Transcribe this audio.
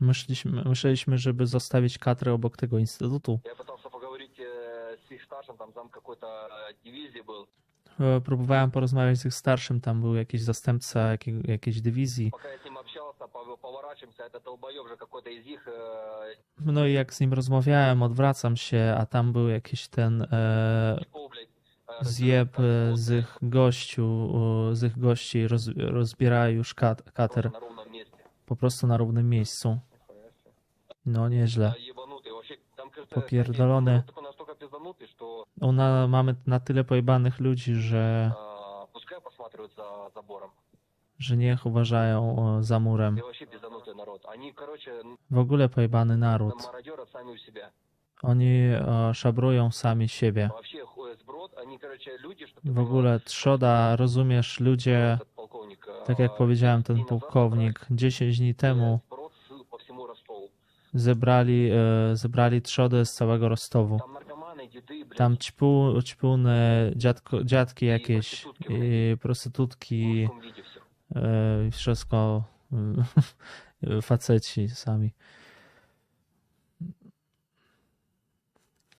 Myśleliśmy, myśleliśmy, żeby zostawić katrę obok tego instytutu. E, próbowałem porozmawiać z ich starszym, tam był jakiś zastępca jakiejś dywizji. No i jak z nim rozmawiałem, odwracam się, a tam był jakiś ten... E zjeb e, e, z ich, gościu, z ich gości, roz, rozbierają już kat, kater po prostu na równym miejscu. No nieźle. Popierdolone. Ona, mamy na tyle pojebanych ludzi, że że niech uważają za murem. W ogóle pojebany naród. Oni e, szabrują sami siebie w ogóle trzoda, rozumiesz, ludzie, tak jak powiedziałem, ten pułkownik 10 dni temu zebrali, e, zebrali trzodę z całego Rostowu. Tam ćpu, ćpuny, dziadko, dziadki jakieś, i prostytutki, e, wszystko, e, faceci sami.